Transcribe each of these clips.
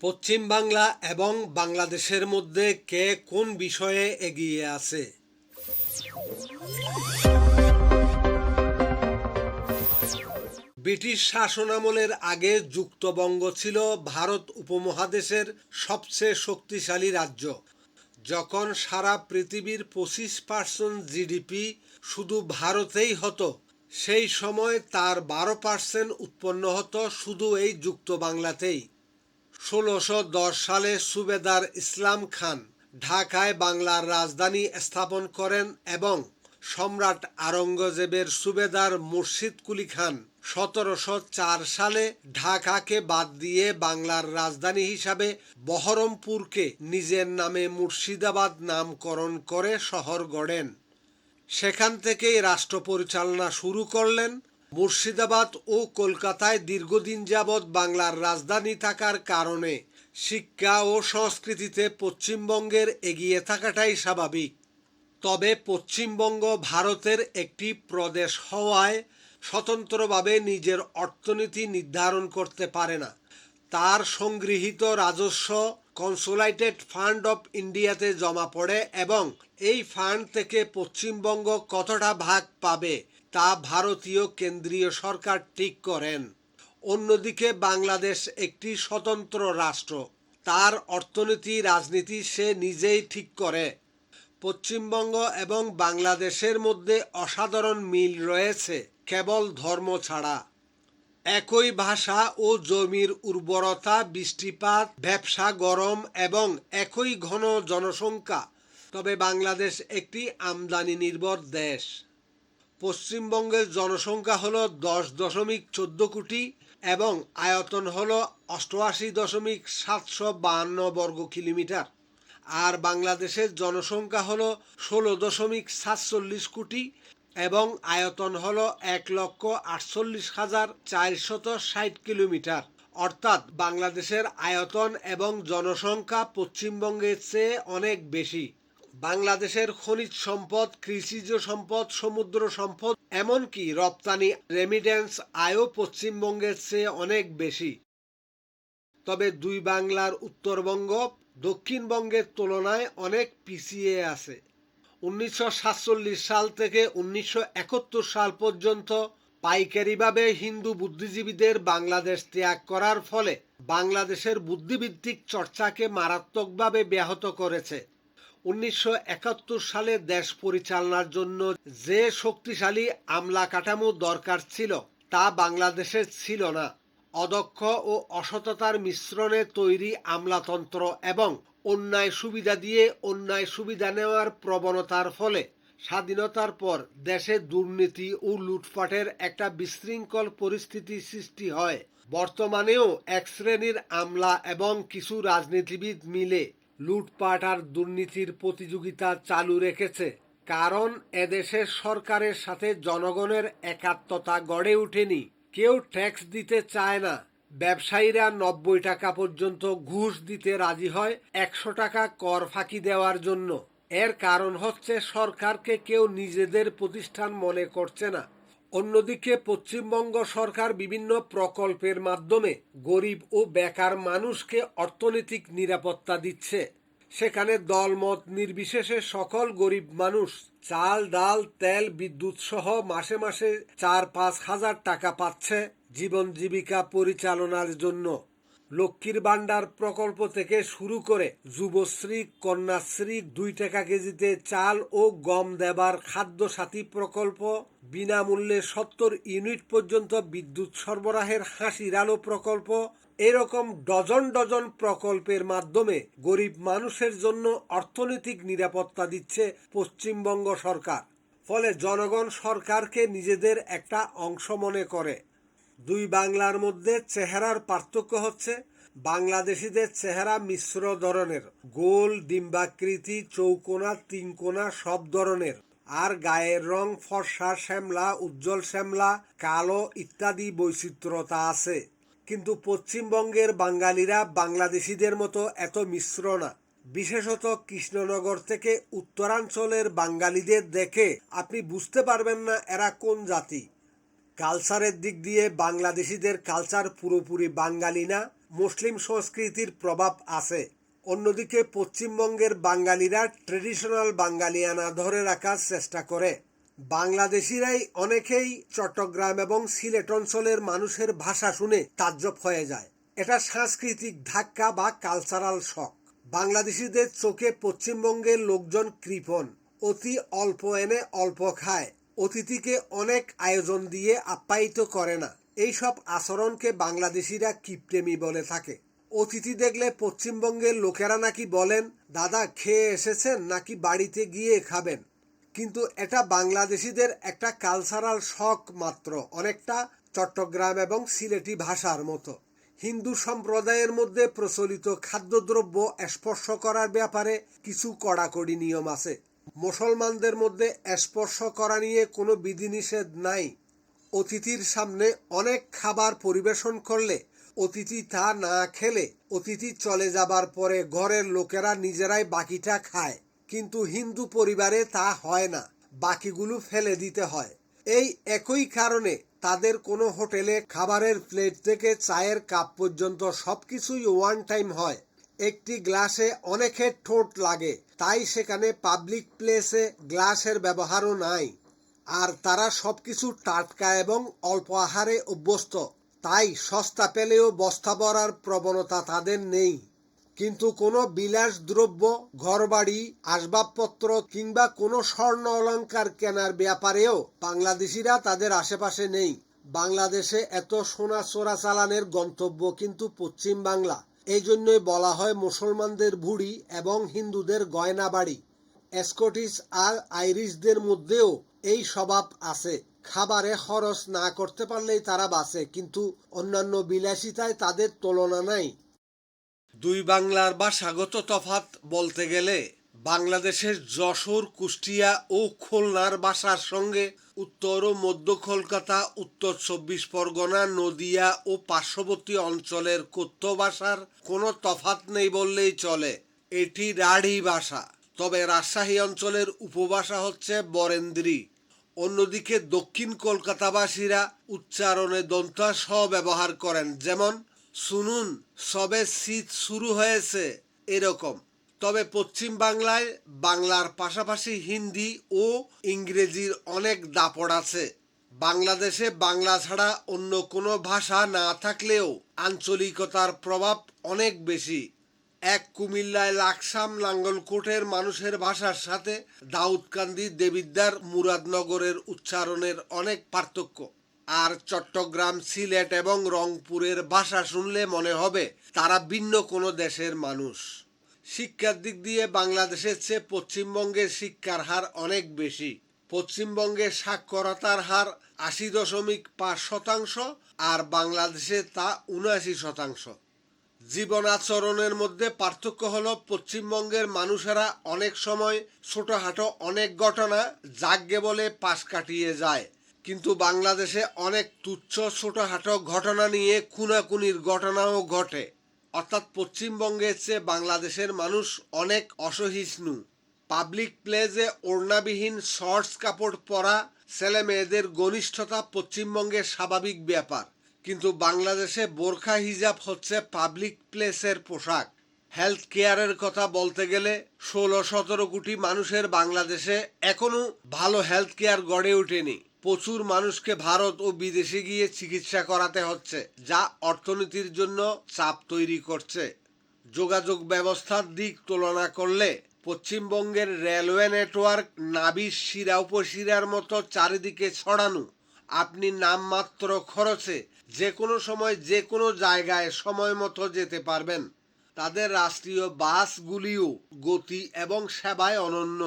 পশ্চিম বাংলা এবং বাংলাদেশের মধ্যে কে কোন বিষয়ে এগিয়ে আছে? ব্রিটিশ শাসনামলের আগে যুক্তবঙ্গ ছিল ভারত উপমহাদেশের সবচেয়ে শক্তিশালী রাজ্য। যখন সারা পৃথিবীর পঁচিশ পার্সেন্ট জিডিপি শুধু ভারতেই হতো, সেই সময় তার বারো পার্সেন্ট উৎপন্ন হতো শুধু এই যুক্ত বাংলাতেই ষোলোশো সালে সুবেদার ইসলাম খান ঢাকায় বাংলার রাজধানী স্থাপন করেন এবং সম্রাট আরঙ্গজেবের সুবেদার মুর্শিদ কুলি খান সতেরোশো চার সালে ঢাকাকে বাদ দিয়ে বাংলার রাজধানী হিসাবে বহরমপুরকে নিজের নামে মুর্শিদাবাদ নামকরণ করে শহর গড়েন। সেখান থেকেই রাষ্ট্র পরিচালনা শুরু করলেন মুর্শিদাবাদ ও কলকাতায় দীর্ঘদিন যাবৎ বাংলার রাজধানী থাকার কারণে শিক্ষা ও সংস্কৃতিতে পশ্চিমবঙ্গের এগিয়ে থাকাটাই স্বাভাবিক। তবে পশ্চিমবঙ্গ ভারতের একটি প্রদেশ হওয়ায় স্বতন্ত্রভাবে নিজের অর্থনীতি নির্ধারণ করতে পারে না। তার সংগৃহীত রাজস্ব কনসোলাইটেড ফান্ড অফ ইন্ডিয়াতে জমা পড়ে এবং এই ফান্ড থেকে পশ্চিমবঙ্গ কতটা ভাগ পাবে তা ভারতীয় কেন্দ্রীয় সরকার ঠিক করেন। অন্যদিকে বাংলাদেশ একটি স্বতন্ত্র রাষ্ট্র। তার অর্থনীতি, রাজনীতি সে নিজেই ঠিক করে। পশ্চিমবঙ্গ এবং বাংলাদেশের মধ্যে অসাধারণ মিল রয়েছে, কেবল ধর্ম ছাড়া। একই ভাষা ও জমির উর্বরতা, বৃষ্টিপাত, ব্যবসা গরম এবং একই ঘন জনসংখ্যা। তবে বাংলাদেশ একটি আমদানি নির্ভর দেশ। পশ্চিমবঙ্গের জনসংখ্যা হল দশ দশমিক চোদ্দ কোটি এবং আয়তন হল অষ্টআশি দশমিক সাতশো বাহান্ন বর্গ কিলোমিটার। আর বাংলাদেশের জনসংখ্যা হল ষোলো দশমিক সাতচল্লিশ কোটি এবং আয়তন হল এক লক্ষ আটচল্লিশ হাজার চারশত ষাট কিলোমিটার। অর্থাৎ বাংলাদেশের আয়তন এবং জনসংখ্যা পশ্চিমবঙ্গের চেয়ে অনেক বেশি। বাংলাদেশের খনিজ সম্পদ, কৃষিজ সম্পদ, সমুদ্র সম্পদ, এমনকি রপ্তানি রেমিডেন্স আয়ও পশ্চিমবঙ্গের চেয়ে অনেক বেশি। তবে দুই বাংলার উত্তরবঙ্গ দক্ষিণবঙ্গের তুলনায় অনেক পিছিয়ে আছে। উনিশশো সাতচল্লিশ সাল থেকে উনিশশো একাত্তর সাল পর্যন্ত পাইকারিভাবে হিন্দু বুদ্ধিজীবীদের বাংলাদেশ ত্যাগ করার ফলে বাংলাদেশের বুদ্ধিভিত্তিক চর্চাকে মারাত্মকভাবে ব্যাহত করেছে। উনিশশো একাত্তর সালে দেশ পরিচালনার জন্য যে শক্তিশালী আমলা কাঠামো দরকার ছিল, তা বাংলাদেশে ছিল না। অদক্ষ ও অসততার মিশ্রণে তৈরি আমলাতন্ত্র এবং অন্যায় সুবিধা দিয়ে অন্যায় সুবিধা নেওয়ার প্রবণতার ফলে স্বাধীনতার পর দেশে দুর্নীতি ও লুটপাটের একটা বিশৃঙ্খল পরিস্থিতি সৃষ্টি হয়। বর্তমানেও এক শ্রেণির আমলা এবং কিছু রাজনীতিবিদ মিলে লুটপাট আর দুর্নীতির প্রতিযোগিতা চালু রেখেছে। কারণ এদেশের সরকারের সাথে জনগণের একাত্মতা গড়ে ওঠেনি। কেউ ট্যাক্স দিতে চায় না। ব্যবসায়ীরা নব্বই টাকা পর্যন্ত ঘুষ দিতে রাজি হয় একশো টাকা কর ফাঁকি দেওয়ার জন্য। এর কারণ হচ্ছে সরকারকে কেউ নিজেদের প্রতিষ্ঠান মনে করছে না। অন্যদিকে পশ্চিমবঙ্গ সরকার বিভিন্ন প্রকল্পের মাধ্যমে গরিব ও বেকার মানুষকে অর্থনৈতিক নিরাপত্তা দিচ্ছে। সেখানে দলমত নির্বিশেষে সকল গরিব মানুষ চাল, ডাল, তেল, বিদ্যুৎ সহ মাসে মাসে চার পাঁচ হাজার টাকা পাচ্ছে জীবন জীবিকা পরিচালনার জন্য। লক্ষ্মীর ভাণ্ডার প্রকল্প থেকে শুরু করে যুবশ্রী, কন্যাশ্রী, দুই টাকা কেজিতে চাল ও গম দেবার খাদ্য সাথী প্রকল্প, বিনামূল্যে সত্তর ইউনিট পর্যন্ত বিদ্যুৎ সরবরাহের হাসির আলো প্রকল্প, এরকম ডজন ডজন প্রকল্পের মাধ্যমে গরিব মানুষের জন্য অর্থনৈতিক নিরাপত্তা দিচ্ছে পশ্চিমবঙ্গ সরকার। ফলে জনগণ সরকারকে নিজেদের একটা অংশ মনে করে। দুই বাংলার মধ্যে চেহারার পার্থক্য হচ্ছে বাংলাদেশিদের চেহারা মিশ্র ধরনের। গোল, ডিম্বাকৃতি, চৌকোনা, তিনকোনা সব ধরনের। আর গায়ের রং ফর্সা, শ্যামলা, উজ্জ্বল শ্যামলা, কালো ইত্যাদি বৈচিত্র্যতা আছে। কিন্তু পশ্চিমবঙ্গের বাঙালিরা বাংলাদেশিদের মতো এত মিশ্র না। বিশেষত কৃষ্ণনগর থেকে উত্তরাঞ্চলের বাঙালিদের দেখে আপনি বুঝতে পারবেন না এরা কোন জাতি। কালচারের দিক দিয়ে বাংলাদেশিদের কালচার পুরোপুরি বাঙালি না, মুসলিম সংস্কৃতির প্রভাব আছে। অন্যদিকে পশ্চিমবঙ্গের বাঙালিরা ট্রেডিশনাল বাঙালিয়ানা ধরে রাখার চেষ্টা করে। বাংলাদেশিরাই অনেকেই চট্টগ্রাম এবং সিলেট অঞ্চলের মানুষের ভাষা শুনে তাজ্জব হয়ে যায়। এটা সাংস্কৃতিক ধাক্কা বা কালচারাল শখ বাংলাদেশিদের চোখে পশ্চিমবঙ্গের লোকজন কৃপণ। অতি অল্প এনে অল্প খায়। অতিথিকে অনেক আয়োজন দিয়ে আপ্যায়িত করে না। এইসব আচরণকে বাংলাদেশিরা কিপ্রেমী বলে থাকে? অতিথি দেখলে পশ্চিমবঙ্গের লোকেরা নাকি বলেন, দাদা, খেয়ে এসেছেন নাকি বাড়িতে গিয়ে খাবেন? কিন্তু এটা বাংলাদেশিদের একটা কালচারাল শখ মাত্র, অনেকটা চট্টগ্রাম এবং সিলেটি ভাষার মতো। হিন্দু সম্প্রদায়ের মধ্যে প্রচলিত খাদ্যদ্রব্য স্পর্শ করার ব্যাপারে কিছু কড়াকড়ি নিয়ম আছে। মুসলমানদের মধ্যে স্পর্শ করা নিয়ে কোনো বিধিনিষেধ নাই। অতিথির সামনে অনেক খাবার পরিবেশন করলে অতিথি তা না খেলে অতিথি চলে যাবার পরে ঘরের লোকেরা নিজেরাই বাকিটা খায়। কিন্তু হিন্দু পরিবারে তা হয় না, বাকিগুলো ফেলে দিতে হয়। এই একই কারণে তাদের কোনো হোটেলে খাবারের প্লেট থেকে চায়ের কাপ পর্যন্ত সবকিছুই ওয়ান টাইম হয়। একটি গ্লাসে অনেকের ঠোঁট লাগে, তাই সেখানে পাবলিক প্লেসে গ্লাসের ব্যবহারও নাই। আর তারা সবকিছু টাটকা এবং অল্প আহারে অভ্যস্ত, তাই সস্তা পেলেও বস্তা ভরার প্রবণতা তাদের নেই। কিন্তু কোনো বিলাস দ্রব্য, ঘরবাড়ি, আসবাবপত্র কিংবা কোনো স্বর্ণ অলঙ্কার কেনার ব্যাপারেও বাংলাদেশিরা তাদের আশেপাশে নেই। বাংলাদেশে এত সোনা চোরাচালানের গন্তব্য কিন্তু পশ্চিম বাংলা। এই জন্যই বলা হয় মুসলমানদের ভুড়ি এবং হিন্দুদের গয়না বাড়ি স্কটিশ আর আইরিশদের মধ্যেও এই স্বভাব আছে। খাবারে খরচ না করতে পারলেই তারা বাঁচে, কিন্তু অন্যান্য বিলাসিতায় তাদের তুলনা নাই। দুই বাংলার বা স্বাগত তফাত বলতে গেলে বাংলাদেশের যশোর, কুষ্টিয়া ও খুলনার ভাষার সঙ্গে উত্তর ও মধ্য কলকাতা, উত্তর চব্বিশ পরগনা, নদিয়া ও পার্শ্ববর্তী অঞ্চলের কথ্য ভাষার কোনো তফাত নেই বললেই চলে। এটি রাঢ়ী ভাষা। তবে রাজশাহী অঞ্চলের উপভাষা হচ্ছে বরেন্দ্রী। অন্যদিকে দক্ষিণ কলকাতাবাসীরা উচ্চারণে দন্তা স ব্যবহার করেন, যেমন, শুনুন, সবে শীত শুরু হয়েছে, এরকম। তবে পশ্চিম বাংলায় বাংলার পাশাপাশি হিন্দি ও ইংরেজির অনেক দাপট আছে। বাংলাদেশে বাংলা ছাড়া অন্য কোনো ভাষা না থাকলেও আঞ্চলিকতার প্রভাব অনেক বেশি। এক কুমিল্লায় লাকসাম লাঙ্গলকোটের মানুষের ভাষার সাথে দাউদকান্দি দেবিদ্দার মুরাদনগরের উচ্চারণের অনেক পার্থক্য। আর চট্টগ্রাম, সিলেট এবং রংপুরের ভাষা শুনলে মনে হবে তারা ভিন্ন কোনো দেশের মানুষ। শিক্ষার দিক দিয়ে বাংলাদেশের চেয়ে পশ্চিমবঙ্গের শিক্ষার হার অনেক বেশি। পশ্চিমবঙ্গে সাক্ষরতার হার আশি দশমিক পাঁচ শতাংশ আর বাংলাদেশে তা উনআশি শতাংশ। জীবন আচরণের মধ্যে পার্থক্য হলো, পশ্চিমবঙ্গের মানুষেরা অনেক সময় ছোটখাটো অনেক ঘটনা জাগ্যে বলে পাশ কাটিয়ে যায়। কিন্তু বাংলাদেশে অনেক তুচ্ছ ছোটখাটো ঘটনা নিয়ে খুনাখুনির ঘটনাও ঘটে। অর্থাৎ পশ্চিমবঙ্গের চেয়ে বাংলাদেশের মানুষ অনেক অসহিষ্ণু। পাবলিক প্লেসে ওড়নাবিহীন শর্টস কাপড় পরা ছেলে মেয়েদের ঘনিষ্ঠতা পশ্চিমবঙ্গের স্বাভাবিক ব্যাপার। কিন্তু বাংলাদেশে বোরখা হিজাব হচ্ছে পাবলিক প্লেসের পোশাক। হেলথ কেয়ারের কথা বলতে গেলে ষোলো সতেরো কোটি মানুষের বাংলাদেশে এখনও ভালো হেলথ কেয়ার গড়ে ওঠেনি। প্রচুর মানুষকে ভারত ও বিদেশে গিয়ে চিকিৎসা করাতে হচ্ছে, যা অর্থনীতির জন্য চাপ তৈরি করছে। যোগাযোগ ব্যবস্থার দিক তুলনা করলে পশ্চিমবঙ্গের রেলওয়ে নেটওয়ার্ক নাবির শিরা উপশিরার মতো চারিদিকে ছড়ানো, আপনি নামমাত্র খরচে যে কোনো সময় যে কোনো জায়গায় সময় মতো যেতে পারবেন। তাদের রাষ্ট্রীয় বাসগুলিও গতি এবং সেবায় অনন্য।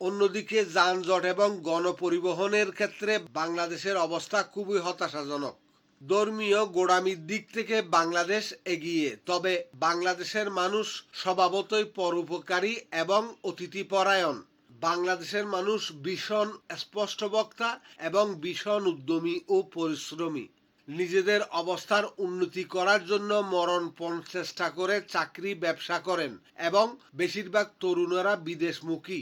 অন্যদিকে যানজট এবং গণপরিবহনের ক্ষেত্রে বাংলাদেশের অবস্থা খুবই হতাশাজনক। ধর্মীয় গোড়ামির দিক থেকে বাংলাদেশ এগিয়ে, তবে বাংলাদেশের মানুষ স্বভাবতই পরোপকারী এবং অতিথিপরায়ণ। বাংলাদেশের মানুষ ভীষণ স্পষ্টবক্তা এবং ভীষণ উদ্যমী ও পরিশ্রমী। নিজেদের অবস্থার উন্নতি করার জন্য মরণপণ চেষ্টা করে চাকরি ব্যবসা করেন এবং বেশিরভাগ তরুণরা বিদেশমুখী।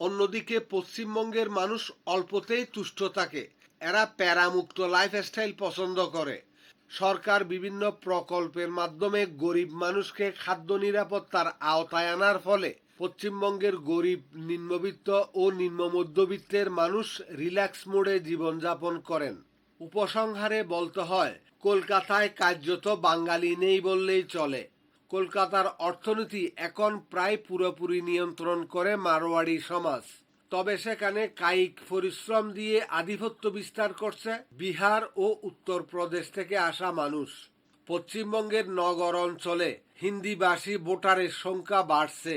অন্যদিকে পশ্চিমবঙ্গের মানুষ অল্পতেই তুষ্ট থাকে। এরা প্যারামুক্ত লাইফস্টাইল পছন্দ করে। সরকার বিভিন্ন প্রকল্পের মাধ্যমে গরিব মানুষকে খাদ্য নিরাপত্তার আওতায় আনার ফলে পশ্চিমবঙ্গের গরিব, নিম্নবিত্ত ও নিম্ন মধ্যবিত্তের মানুষ রিল্যাক্স মোডে জীবনযাপন করেন। উপসংহারে বলতে হয়, কলকাতায় কার্যত বাঙালি নেই বললেই চলে। কলকাতার অর্থনীতি এখন প্রায় পুরোপুরি নিয়ন্ত্রণ করে মারোয়াড়ি সমাজ। তবে সেখানে কায়িক পরিশ্রম দিয়ে আধিপত্য বিস্তার করছে বিহার ও উত্তরপ্রদেশ থেকে আসা মানুষ। পশ্চিমবঙ্গের নগর অঞ্চলে হিন্দিভাষী ভোটারের সংখ্যা বাড়ছে।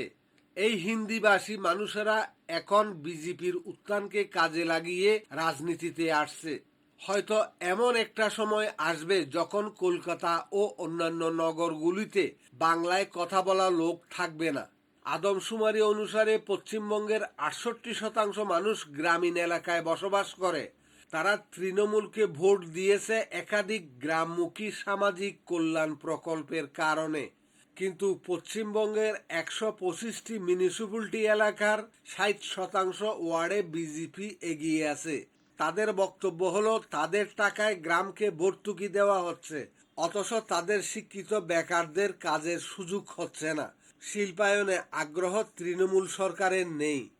এই হিন্দিভাষী মানুষেরা এখন বিজেপির উত্থানকে কাজে লাগিয়ে রাজনীতিতে আসছে। হয়তো এমন একটা সময় আসবে যখন কলকাতা ও অন্যান্য নগরগুলিতে বাংলায় কথা বলা লোক থাকবে না। আদমশুমারি অনুসারে পশ্চিমবঙ্গের আটষট্টি শতাংশ মানুষ গ্রামীণ এলাকায় বসবাস করে। তারা তৃণমূলকে ভোট দিয়েছে একাধিক গ্রামমুখী সামাজিক কল্যাণ প্রকল্পের কারণে। কিন্তু পশ্চিমবঙ্গের একশো পঁচিশটি মিউনিসিপ্যালিটি এলাকার ষাট শতাংশ ওয়ার্ডে বিজেপি এগিয়ে আছে। তাদের বক্তব্য হলো, তাদের টাকায় গ্রামকে ভর্তুকি দেওয়া হচ্ছে, অথচ তাদের শিক্ষিত বেকারদের কাজের সুযোগ হচ্ছে না। শিল্পায়নে আগ্রহ তৃণমূল সরকারের নেই।